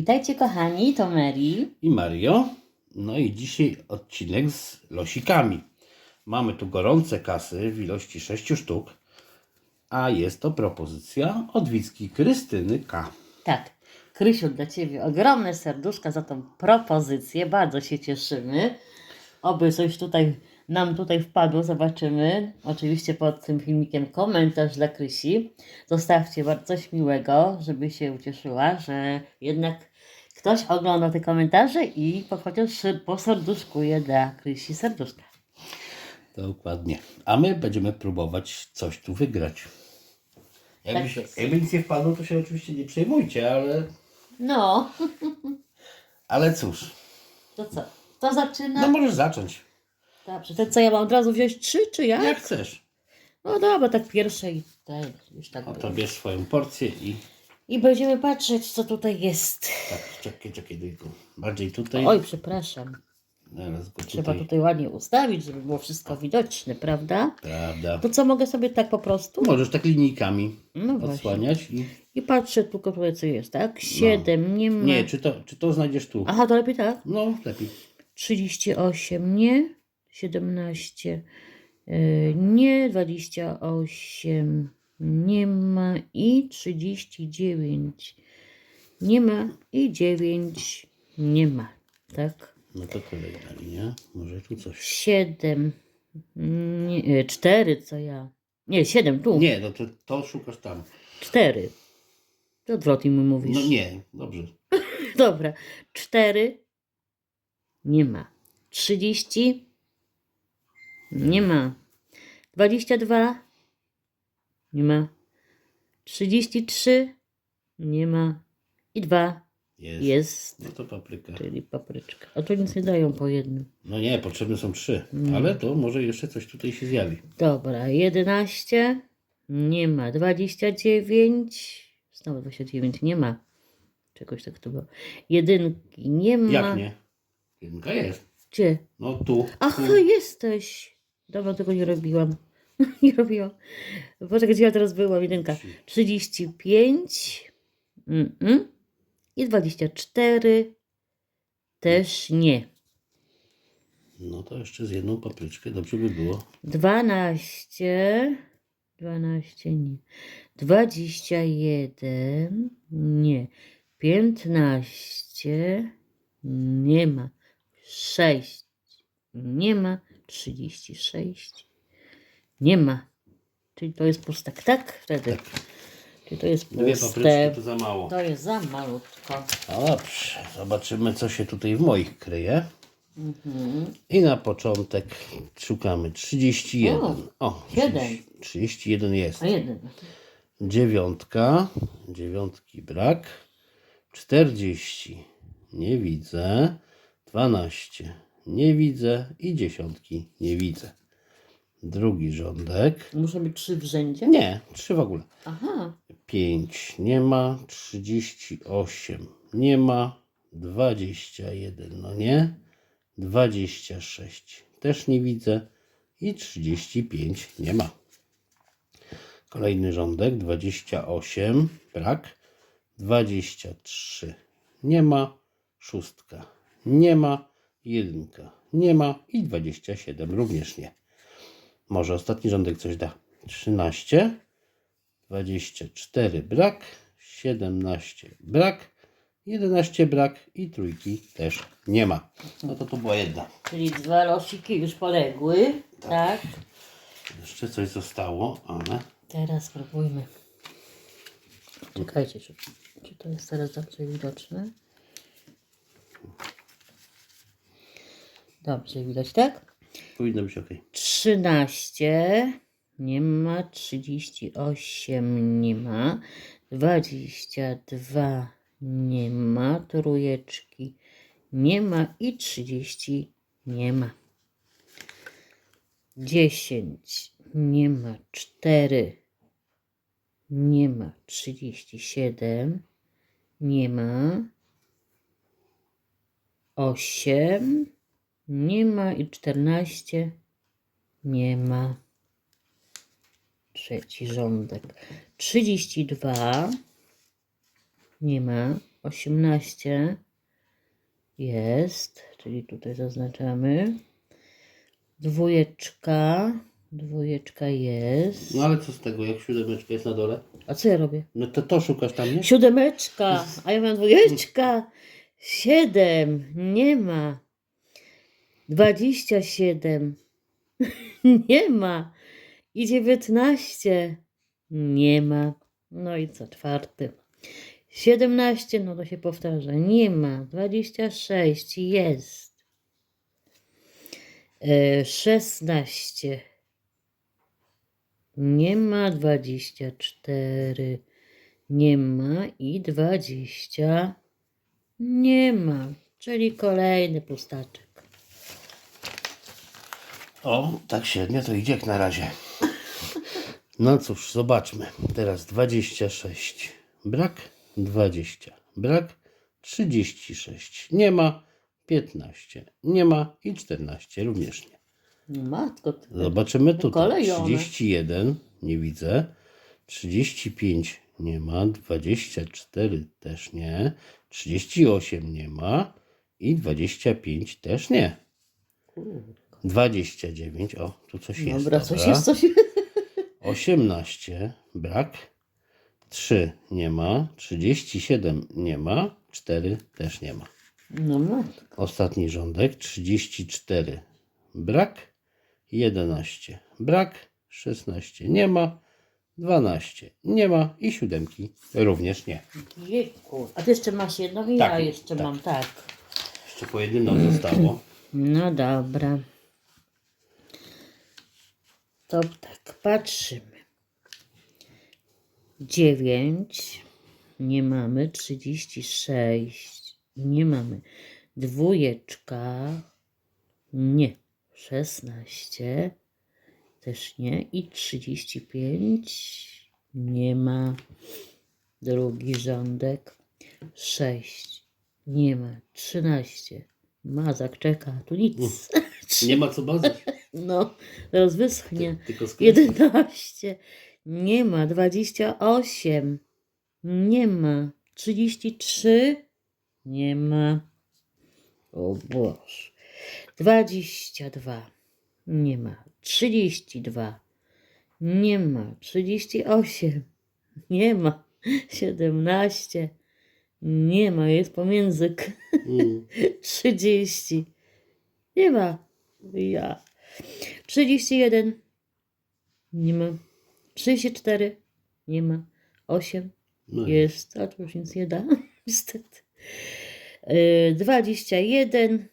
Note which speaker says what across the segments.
Speaker 1: Witajcie kochani, to Mary.
Speaker 2: i Mario. No i dzisiaj odcinek z losikami. Mamy tu gorące kasy w ilości 6 sztuk, a jest to propozycja od Wicki Krystyny K.
Speaker 1: Tak, Krysiu, dla Ciebie ogromne serduszka za tą propozycję, bardzo się cieszymy. Oby coś tutaj nam tutaj wpadło, zobaczymy. Oczywiście pod tym filmikiem komentarz dla Krysi. Zostawcie bardzo coś miłego, żeby się ucieszyła, że jednak ktoś ogląda te komentarze i po chociaż poserduszkuje dla Krysi serduszka.
Speaker 2: Dokładnie. A my będziemy próbować coś tu wygrać. Jakby,
Speaker 1: Tak
Speaker 2: się,
Speaker 1: jest.
Speaker 2: jakby nic nie wpadło, to się oczywiście nie przejmujcie, ale,
Speaker 1: No,
Speaker 2: ale cóż.
Speaker 1: to co? To zaczyna?
Speaker 2: No możesz zacząć.
Speaker 1: Dobrze, to co ja mam od razu wziąć trzy, czy jak?
Speaker 2: Jak chcesz.
Speaker 1: No dobra, tak pierwsze i tak, już tak
Speaker 2: O, to
Speaker 1: było.
Speaker 2: bierz swoją porcję i
Speaker 1: I będziemy patrzeć, co tutaj jest.
Speaker 2: tak, czekaj, czekaj, tylko bardziej tutaj.
Speaker 1: Oj, przepraszam.
Speaker 2: Zaraz go
Speaker 1: Trzeba
Speaker 2: tutaj.
Speaker 1: ładnie ustawić, żeby było wszystko widoczne, prawda?
Speaker 2: Prawda.
Speaker 1: To co, mogę sobie tak po prostu?
Speaker 2: Możesz tak linijkami
Speaker 1: No właśnie.
Speaker 2: odsłaniać i.
Speaker 1: I patrzę tylko tutaj, co jest, tak? Siedem, nie ma.
Speaker 2: Nie, czy to, czy to znajdziesz tu?
Speaker 1: Aha, to lepiej tak?
Speaker 2: No, lepiej.
Speaker 1: 38, nie. 17, yy, nie. 28, nie ma. I 39, nie ma. I 9, nie ma. Tak?
Speaker 2: No to kolejna linia. Może tu coś.
Speaker 1: 7, nie, 4, co ja. Nie, 7, tu.
Speaker 2: Nie, no to, to szukasz tam.
Speaker 1: 4. To odwrotnie mi mówisz.
Speaker 2: No nie, dobrze.
Speaker 1: Dobra. 4. Nie ma. 30. Nie ma. 22. Nie ma. 33. Nie ma. I 2.
Speaker 2: Jest.
Speaker 1: Jest.
Speaker 2: No to papryka.
Speaker 1: Czyli papryczka. A to nic nie dają po jednym.
Speaker 2: No nie, potrzebne są trzy.
Speaker 1: Mm.
Speaker 2: Ale to może jeszcze coś tutaj się zjawi.
Speaker 1: Dobra. 11. Nie ma. 29. Znowu 29. Nie ma. Czegoś tak to było. Jedynki nie ma.
Speaker 2: Jak nie? Jedynka jest.
Speaker 1: Gdzie?
Speaker 2: No tu.
Speaker 1: Aha,
Speaker 2: tu.
Speaker 1: jesteś. Dawno tego nie robiłam. nie robiłam. Poczekaj, gdzie ja teraz byłam? Jedynka. 35. Mm-mm. I 24. Też nie.
Speaker 2: No to jeszcze z jedną papryczkę dobrze by było.
Speaker 1: 12. 12 nie. 21 nie. 15 nie ma. 6 nie ma. 36 nie ma. Czyli to jest pustek, tak? Wtedy.
Speaker 2: Tak.
Speaker 1: Czyli to jest
Speaker 2: Dwie papryczki
Speaker 1: puste.
Speaker 2: to za mało.
Speaker 1: To jest za malutko.
Speaker 2: Dobrze, zobaczymy co się tutaj w moich kryje.
Speaker 1: Mhm.
Speaker 2: I na początek szukamy 31.
Speaker 1: O,
Speaker 2: O,
Speaker 1: siedem.
Speaker 2: 30 31 jest.
Speaker 1: A jeden.
Speaker 2: Dziewiątka, dziewiątki brak. 40 nie widzę. 12 nie widzę i dziesiątki nie widzę. Drugi rządek.
Speaker 1: Muszą być trzy w rzędzie?
Speaker 2: Nie, trzy w ogóle.
Speaker 1: Aha.
Speaker 2: 5 nie ma, 38 nie ma, 21 no nie, 26 też nie widzę i 35 nie ma. Kolejny rządek 28 brak, 23 nie ma, szóstka nie ma, jedynka nie ma i 27 również nie. Może ostatni rządek coś da. 13 24 brak, 17 brak, 11 brak i trójki też nie ma. No to to była jedna.
Speaker 1: Czyli dwa losiki już poległy. Tak.
Speaker 2: Jeszcze coś zostało, ale
Speaker 1: Teraz spróbujmy. Czekajcie, czy, czy to jest teraz dobrze widoczne? Dobrze widać, tak?
Speaker 2: powinno być ok.
Speaker 1: 13 nie ma, 38 nie ma, 22 nie ma, trójeczki nie ma i 30 nie ma. 10 nie ma, 4 nie ma, 37 nie ma, 8 nie ma i 14 nie ma. Trzeci rządek. 32 nie ma. 18 jest, czyli tutaj zaznaczamy. Dwójeczka, dwójeczka jest.
Speaker 2: No ale co z tego, jak siódemeczka jest na dole?
Speaker 1: A co ja robię?
Speaker 2: No to to szukasz tam, nie?
Speaker 1: Siódemeczka, a ja mam dwójeczka. Siedem, nie ma. Dwadzieścia siedem, nie ma. I dziewiętnaście, nie ma. No i co, czwarty. Siedemnaście, no to się powtarza, nie ma. Dwadzieścia sześć, jest. E, Szesnaście, nie ma. Dwadzieścia cztery, nie ma i 20 nie ma, czyli kolejny pustaczek.
Speaker 2: O, tak średnio to idzie jak na razie. No cóż, zobaczmy. Teraz 26. Brak 20. Brak 36. Nie ma 15. Nie ma i 14 również nie.
Speaker 1: No matko, ty.
Speaker 2: Zobaczymy tutaj.
Speaker 1: Pokolejone.
Speaker 2: 31 nie widzę. 35 nie ma. 24 też nie. 38 nie ma. I 25 też nie.
Speaker 1: Kurde.
Speaker 2: 29, o, tu coś jest.
Speaker 1: Dobra, coś
Speaker 2: dobra.
Speaker 1: jest, coś
Speaker 2: 18 brak. 3 nie ma. 37 nie ma. 4 też nie ma.
Speaker 1: No matko.
Speaker 2: Ostatni rządek 34 brak. 11 brak. 16 nie ma. 12 nie ma. I siódemki również nie.
Speaker 1: Jejku. A ty jeszcze masz jedno i
Speaker 2: Tak,
Speaker 1: ja jeszcze
Speaker 2: tak.
Speaker 1: mam, tak.
Speaker 2: Jeszcze po jednym zostało.
Speaker 1: No dobra. To tak, patrzymy. 9 nie mamy, 36 nie mamy, dwójeczka nie, 16 też nie i 35 nie ma, drugi rządek 6 nie ma, 13 mazak czeka, tu nic.
Speaker 2: Nie ma co bawić.
Speaker 1: No, teraz wyschnie.
Speaker 2: Tylko skręcić.
Speaker 1: 11. Nie ma. 28. Nie ma. 33. Nie ma. O Boże. 22. Nie ma. 32. Nie ma. 38. Nie ma. 17. Nie ma. Jest pomiędzy.
Speaker 2: Mm.
Speaker 1: 30. Nie ma. Ja. 31. Nie ma. 34. Nie ma. 8.
Speaker 2: No
Speaker 1: Jest. A to już nic nie da. Niestety. Yy, 21.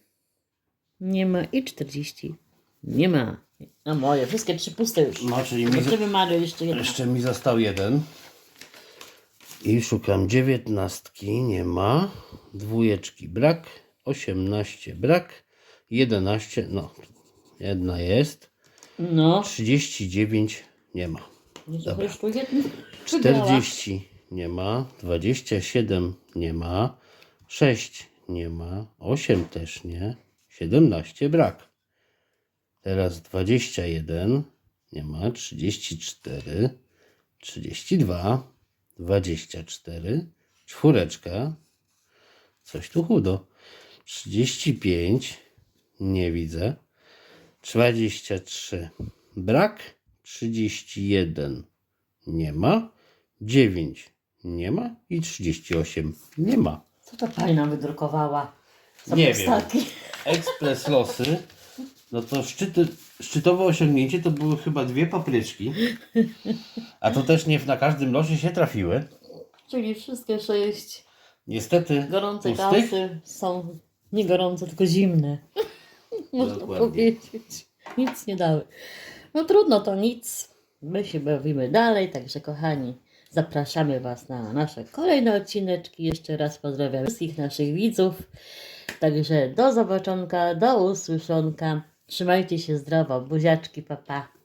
Speaker 1: Nie ma. I 40. Nie ma. A moje. Wszystkie trzy puste już.
Speaker 2: No, czyli mi,
Speaker 1: Zobaczymy Mario jeszcze jedno.
Speaker 2: jeszcze mi został jeden. I szukam dziewiętnastki, nie ma. Dwójeczki brak. Osiemnaście brak. Jedenaście, no, jedna jest.
Speaker 1: No.
Speaker 2: 39 nie ma. Dobra.
Speaker 1: już tu jedno. Wybrała.
Speaker 2: 40 nie ma. 27 nie ma. 6 nie ma. 8 też nie. 17 brak. Teraz 21 nie ma. 34 32 24 czwóreczka coś tu chudo 35 nie widzę 23 brak 31 nie ma. 9 nie ma. I 38 nie ma.
Speaker 1: Co to pani nam wydrukowała? Za
Speaker 2: Nie
Speaker 1: pustaki?
Speaker 2: Ekspres losy. No to szczyty, szczytowe osiągnięcie to były chyba dwie papryczki. A to też nie na każdym losie się trafiły.
Speaker 1: Czyli wszystkie sześć?
Speaker 2: Niestety
Speaker 1: gorące
Speaker 2: pustych
Speaker 1: kasy są nie gorące, tylko zimne. Można
Speaker 2: Dokładnie.
Speaker 1: powiedzieć. Nic nie dały. No trudno, to nic. My się bawimy dalej, także kochani, zapraszamy Was na nasze kolejne odcineczki. Jeszcze raz pozdrawiam wszystkich naszych widzów. Także do zobaczonka, do usłyszonka. Trzymajcie się zdrowo, buziaczki, papa. Pa.